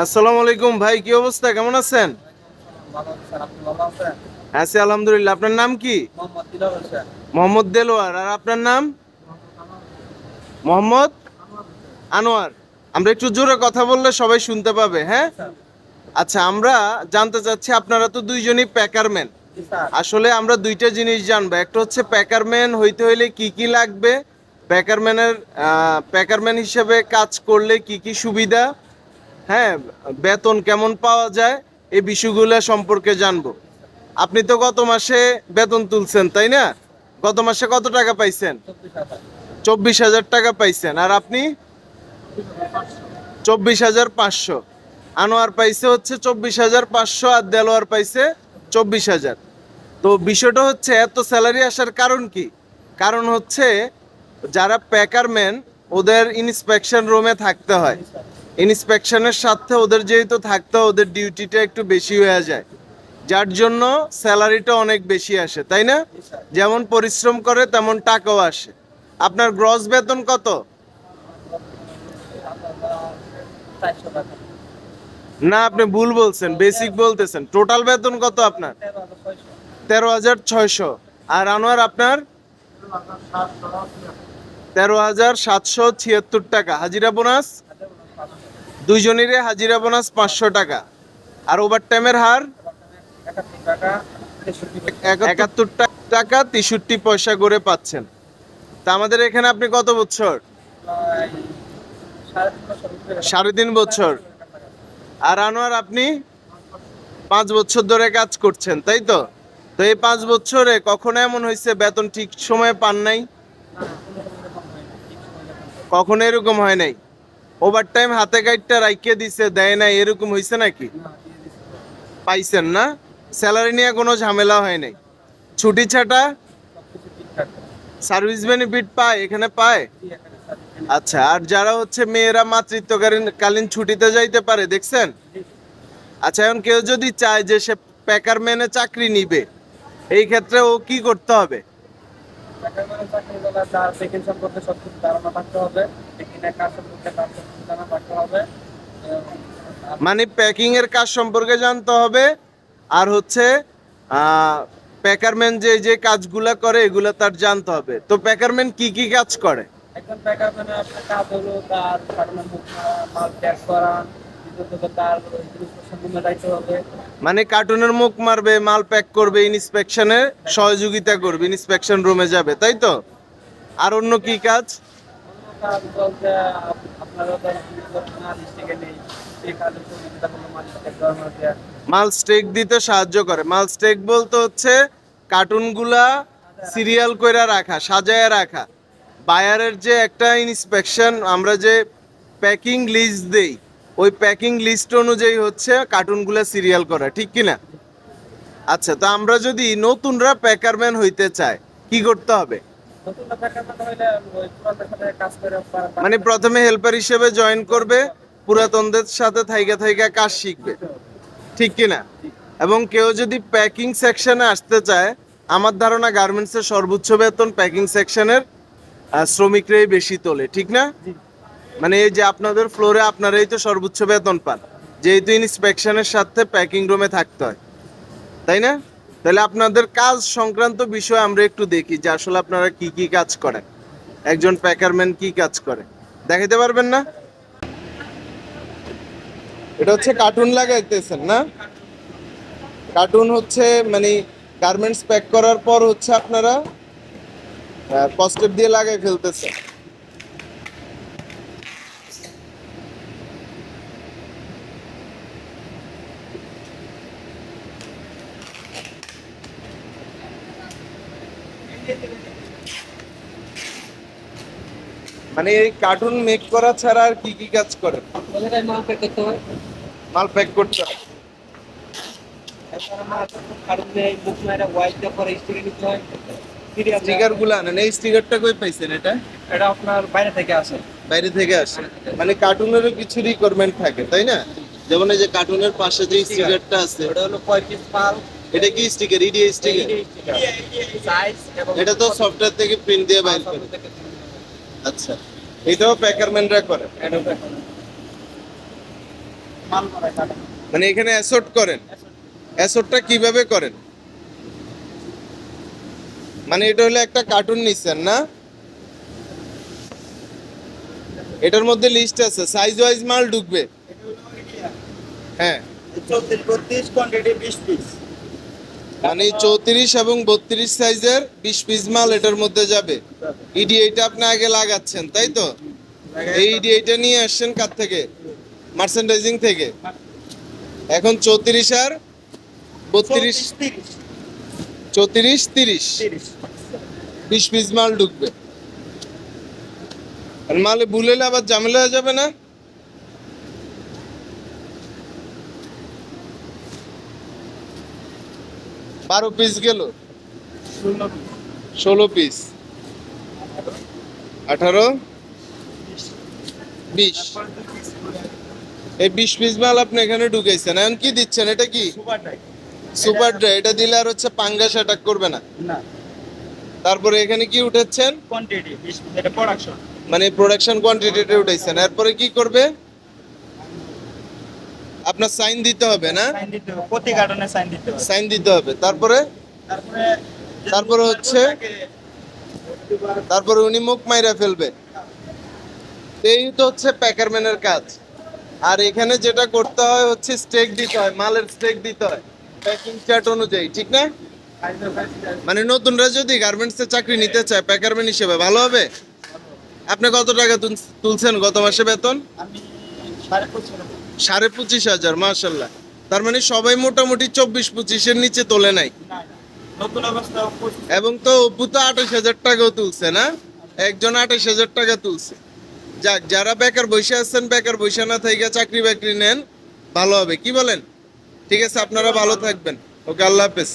আসসালামু আলাইকুম ভাই, কি অবস্থা? কেমন আছেন? আছি আলহামদুলিল্লাহ। আপনার নাম কি? মোহাম্মদ দেলোয়ার। আর আপনার নাম? মোহাম্মদ আনোয়ার। আমরা একটু জোরে কথা বললে সবাই শুনতে পাবে হ্যাঁ? আচ্ছা আমরা জানতে চাচ্ছি, আপনারা তো দুইজনই প্যাকারম্যান। আসলে আমরা দুইটা জিনিস জানব। একটা হচ্ছে প্যাকারম্যান হইতে হইলে কি কি লাগবে? প্যাকারম্যানের প্যাকারম্যান হিসেবে কাজ করলে কি কি সুবিধা? হ্যাঁ বেতন কেমন পাওয়া যায় এই বিষয়গুলো সম্পর্কে জানব। আপনি তো গত মাসে বেতন তুলছেন, তাই না? গত মাসে কত টাকা পাইছেন? চব্বিশ হাজার টাকা পাইছেন, আর আপনি? চব্বিশ হাজার পাঁচশো। আনোয়ার পাইছে হচ্ছে চব্বিশ হাজার পাঁচশো আর দেলোয়ার পাইছে চব্বিশ হাজার। তো বিষয়টা হচ্ছে, এত স্যালারি আসার কারণ কি? কারণ হচ্ছে, যারা প্যাকারম্যান, ওদের ইন্সপেকশন রুমে থাকতে হয়। ইন্সপেকশনের সাথে ওদের যেহেতু থাকতে ওদের ডিউটিটা একটু বেশি হয়ে যায়। যার জন্য স্যালারিটা অনেক বেশি আসে, তাই না? যেমন পরিশ্রম করে, তেমন টাকাও আসে। আপনার গ্রস বেতন কত? না, আপনি ভুল বলছেন বেসিক বলতেছেন। টোটাল বেতন কত আপনার? তেরো হাজার ছয়শো। আর আনোয়ার আপনার? তেরো হাজার সাতশো ছিয়াত্তর টাকা। হাজিরা বোনাস? দুইজনেরই হাজিরা বোনাস পাঁচশো টাকা। আর ওভার টাইমের হার একাত্তর টাকা তেষট্টি পয়সা করে পাচ্ছেন। তা আমাদের এখানে আপনি কত বছর? সাড়ে তিন বছর। আর আনোয়ার, আপনি পাঁচ বছর ধরে কাজ করছেন, তাই তো? তো এই পাঁচ বছরে কখনো এমন হয়েছে বেতন ঠিক সময়ে পান নাই? কখনো এরকম হয় নাই? ওভার টাইম হাতে গাইডটা রাইকে দিছে, দেয় নাই, এরকম হয়েছে নাকি? পাইছেন না? স্যালারি নিয়ে কোনো ঝামেলা হয় নাই। ছুটি ছাটা? সার্ভিস বেনিফিট পায়, এখানে পায়? আচ্ছা আর যারা হচ্ছে মেয়েরা মাতৃত্বকালীন কালীন ছুটিতে যাইতে পারে, দেখছেন? আচ্ছা এখন কেউ যদি চায় যে সে প্যাকার মেনে চাকরি নিবে, এই ক্ষেত্রে ও কি করতে হবে? সম্পর্কে সবকিছু ধারণা থাকতে হবে। কাজ সম্পর্কে তার সম্পর্কে জানা থাকতে হবে। মানে প্যাকিং এর কাজ সম্পর্কে জানতে হবে। আর হচ্ছে প্যাকারম্যান যে যে কাজগুলা করে এগুলো তার জানতে হবে। তো প্যাকারম্যান কি কি কাজ করে? একজন মানে আপনার কাজ হলো তার মাল প্যাক মানে কার্টুনের মুখ মারবে মাল প্যাক করবে ইন্সপেকশনে সহযোগিতা করবে ইন্সপেকশন রুমে যাবে তাই তো? আর অন্য কি কাজ? মাল স্টিকে দিতে সাহায্য করে। মাল স্টেক বলতে হচ্ছে কার্টুনগুলা সিরিয়াল কইরা রাখা, সাজায় রাখা। বায়ারের যে একটা ইন্সপেকশন, আমরা যে প্যাকিং লিস্ট দেই, ওই প্যাকিং লিস্ট অনুযায়ী হচ্ছে কার্টুনগুলা সিরিয়াল করা, ঠিক কি না? আচ্ছা তো আমরা যদি নতুনরা প্যাকারম্যান হইতে চাই কি করতে হবে? মানে প্রথমে হেল্পার হিসেবে জয়েন করবে পুরাতনদের সাথে থাইকা থাইকা কাজ শিখবে। ঠিক কি না? এবং কেউ যদি প্যাকিং সেকশনে আসতে চায় আমার ধারণা গার্মেন্টসের সর্বোচ্চ বেতন প্যাকিং সেকশনের শ্রমিকরাই বেশি তোলে ঠিক না? মানে এই যে আপনাদের ফ্লোরে আপনারাই তো সর্বোচ্চ বেতন পান যেহেতু ইন্সপেকশনের সাথে প্যাকিং রুমে থাকতে হয়। তাই না? তাহলে আপনাদের কাজ সংক্রান্ত বিষয় আমরা একটু দেখি যে আসলে আপনারা কি কি কাজ করেন। একজন প্যাকারম্যান কি কাজ করে? দেখাতে পারবেন না? এটা হচ্ছে কার্টুন লাগাইতেছেন, না? কার্টুন হচ্ছে মানে গার্মেন্টস প্যাক করার পর হচ্ছে আপনারা কস্টেপ দিয়ে লাগাই ফেলতেছেন। মানে এই কার্টুন মেক করা ছাড়া আর কি কি কাজ করে? মাল প্যাক করতে হয়। মাল প্যাক করতে হয়? স্টিকারগুলো আনেন। এই স্টিকারটা কই পাইছেন এটা? এটা আপনার বাইরে থেকে আসে। বাইরে থেকে আসে। মানে কার্টুনেরও কিছু রিকোয়ারমেন্ট থাকে তাই না? যেমন এই যে কার্টুনের পাশে যে স্টিকারটা আছে। ওটা হলো পঁয়ত্রিশ মাল? এটা কি স্টিকার ইডিয়া স্টিকার এটা তো সফটওয়্যার থেকে প্রিন্ট দিয়ে বাইর করে। আচ্ছা। এটাও প্যাকারম্যানরা করে। মানে এখানে অ্যাসোর্ট করেন। অ্যাসোর্টটা কীভাবে করেন? মানে এটা হলো একটা কার্টুন নিচ্ছেন না? এটার মধ্যে লিস্ট আছে। সাইজ ওয়াইজ মাল ঢুকবে। হ্যাঁ। চৌত্রিশ বত্রিশ কোয়ান্টিটি বিশ পিস মানে চৌত্রিশ এবং বত্রিশ সাইজের বিশ পিস মাল এটার মধ্যে যাবে। ইডি এইটা আপনি আগে লাগাচ্ছেন, তাই তো? এই ইডি এইটা নিয়ে আসছেন কার থেকে? মার্চেন্ডাইজিং থেকে। এখন চৌত্রিশ আর বত্রিশ। চৌত্রিশ, তিরিশ। বিশ পিস মাল ঢুকবে। আর মালে ভুলেলে আবার ঝামেলা হয়ে যাবে না? বারো পিস গেল। ষোলো পিস আঠারো? বিশ। এই বিশ পিস মাল আপনি এখানে ঢুকাইছেন। এখন কি দিচ্ছেন? এটা কি? সুপার ড্রাই এটা দিলে আর হচ্ছে পাঙ্গাস অ্যাটাক করবে না। তারপরে এখানে কি উঠাচ্ছেন? কোয়ান্টিটি এটা প্রোডাকশন মানে প্রোডাকশন কোয়ান্টিটিতে উঠাইছেন। এরপরে কি করবে? আপনার সাইন দিতে হবে না? সাইন দিতে হবে প্রতি সাইন দিতে হবে। সাইন দিতে হবে। তারপরে? তারপরে তারপরে হচ্ছে? তারপরে উনি মুখ মাইরা ফেলবে। এই তো হচ্ছে প্যাকারম্যানের কাজ। আর এখানে যেটা করতে হয় হচ্ছে স্টেক দিতে হয় মালের স্টেক দিতে হয়। প্যাকিং চার্ট অনুযায়ী ঠিক না? মানে নতুনরা যদি গার্মেন্টসে চাকরি নিতে চায় প্যাকারম্যান হিসেবে ভালো হবে? আপনি কত টাকা তুলছেন গত মাসে বেতন? আমি সাড়ে সাড়ে পঁচিশ হাজার মাসাল্লা তার মানে সবাই মোটামুটি চব্বিশ পঁচিশের নিচে তোলে নাই। এবং তো অপু তো আঠাশ হাজার টাকাও তুলছে না? একজন আঠাশ হাজার টাকা তুলছে। যাক যারা বেকার বসে আছেন বেকার বসে না থেকে চাকরি বাকরি নেন ভালো হবে। কি বলেন? ঠিক আছে আপনারা ভালো থাকবেন। ওকে আল্লাহ হাফেজ।